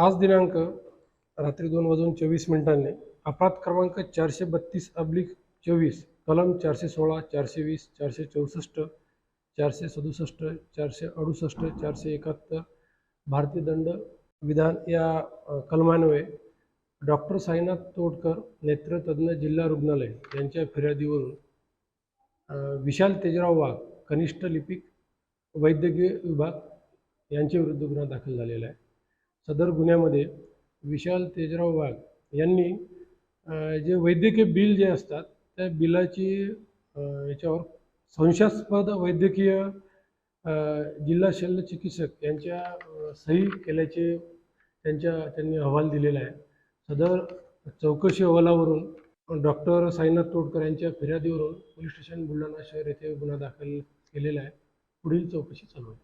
आज दिनांक रात्री दोन वाजून चोवीस मिनिटांनी अपराध क्रमांक चारशे बत्तीस अब्लिक चोवीस कलम चारशे सोळा चारशे वीस चारशे चौसष्ट चारशे सदुसष्ट चारशे अडुसष्ट चारशे एकाहत्तर भारतीय दंड विधान या कलमान्वये डॉक्टर साईनाथ तोडकर नेत्रतज्ञ जिल्हा रुग्णालय यांच्या फिर्यादीवरून विशाल तेजराव वाघ कनिष्ठ लिपिक वैद्यकीय विभाग यांच्याविरुद्ध गुन्हा दाखल झालेला आहे. सदर गुन्ह्यामध्ये विशाल तेजराव वाघ यांनी जे वैद्यकीय बिल जे असतात त्या बिलाची याच्यावर संशयास्पद वैद्यकीय जिल्हा शल्य चिकित्सक यांच्या सही केल्याचे त्यांच्या त्यांनी अहवाल दिलेला आहे. सदर चौकशी अहवालावरून डॉक्टर साईनाथ तोडकर यांच्या फिर्यादीवरून पोलीस स्टेशन बुलढाणा शहर येथे गुन्हा दाखल केलेला आहे. पुढील चौकशी चालू आहे.